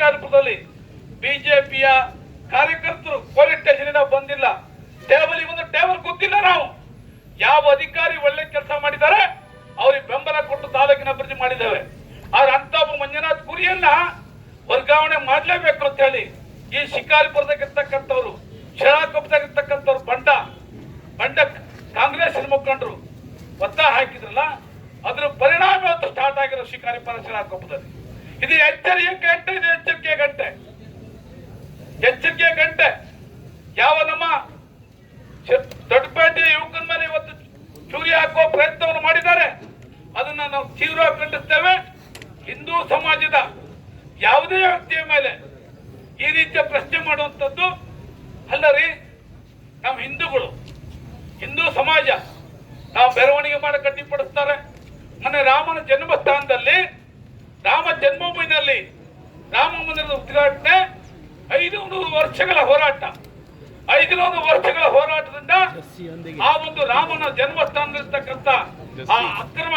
ಕಾರ್ಯಕ್ರಮದಲ್ಲಿ ಬಿಜೆಪಿಯ ಕಾರ್ಯಕರ್ತರು ಸ್ಟೇಷನ್ ಬಂದಿಲ್ಲ. ಟೇಬಲ್ ಒಂದು ಟೇಬಲ್ ಗೊತ್ತಿಲ್ಲ ನಾವು. ಯಾವ ಅಧಿಕಾರಿ ಒಳ್ಳೆ ಕೆಲಸ ಮಾಡಿದ್ದಾರೆ? ಅವ್ರಿಗೆ ಬೆಂಬಲ ಕೊಟ್ಟು ತಾಲೂಕಿನ ಅಭಿವೃದ್ಧಿ ಮಾಡಿದ್ದೇವೆ. ಆದ್ರೆ ಅಂತ ಮಂಜುನಾಥ್ ಗುರಿಯನ್ನ ವರ್ಗಾವಣೆ ಮಾಡಲೇಬೇಕು ಅಂತ ಹೇಳಿ ಈ ಶಿಕಾರಿಪುರದಾಗಿರ್ತಕ್ಕಂಥವ್ರು ಶಿರಾಕೊಪ್ಪದಾಗಿರ್ತಕ್ಕಂಥವ್ರು ಬಂಡ ಬಂಡ ಕಾಂಗ್ರೆಸ್ ಮುಖಂಡರು ಒತ್ತ ಹಾಕಿದ್ರಲ್ಲ, ಅದ್ರ ಪರಿಣಾಮ ಇವತ್ತು ಸ್ಟಾರ್ಟ್ ಆಗಿರೋ ಶಿಕಾರಿಪುರ ಶಿರಾಕೊಪ್ಪದಲ್ಲಿ ಇದು ಎಚ್ಚರಿಕೆ ಗಂಟೆ ಇದು ಎಚ್ಚರಿಕೆ ಗಂಟೆ. ಎಚ್ಚರಿಕೆ ಗಂಟೆ. ಯಾವ ನಮ್ಮ ದೊಡ್ಡಪೇಟೆ ಯುವಕನ ಮೇಲೆ ಇವತ್ತು ಚೂರಿ ಹಾಕುವ ಪ್ರಯತ್ನವನ್ನು ಮಾಡಿದ್ದಾರೆ. ಅದನ್ನ ನಾವು ತೀವ್ರವಾಗಿ ಖಂಡಿಸ್ತೇವೆ. ಹಿಂದೂ ಸಮಾಜದ ಯಾವುದೇ ವ್ಯಕ್ತಿಯ ಮೇಲೆ ಈ ರೀತಿಯ ಪ್ರಶ್ನೆ ಮಾಡುವಂಥದ್ದು ಅಲ್ಲ ರೀ ನಾವು ಹಿಂದೂಗಳು, ಹಿಂದೂ ಸಮಾಜ, ನಾವು ಮೆರವಣಿಗೆ ಮಾಡಿ ಕಟ್ಟಿಪಡಿಸ್ತಾರೆ. ಮೊನ್ನೆ ರಾಮನ ಜನ್ಮಸ್ಥಾನದಲ್ಲಿ ಜನ್ಮಭೂಮಿನಲ್ಲಿ ರಾಮ ಮಂದಿರದ ಉದ್ಘಾಟನೆ ಐದು ನೂರು ವರ್ಷಗಳ ಹೋರಾಟ. ಐದು ನೂರು ವರ್ಷಗಳ ಹೋರಾಟದಿಂದ ಆ ಒಂದು ರಾಮನ ಜನ್ಮಸ್ಥಾನದಲ್ಲಿರ್ತಕ್ಕಂಥ ಆ ಅಕ್ರಮ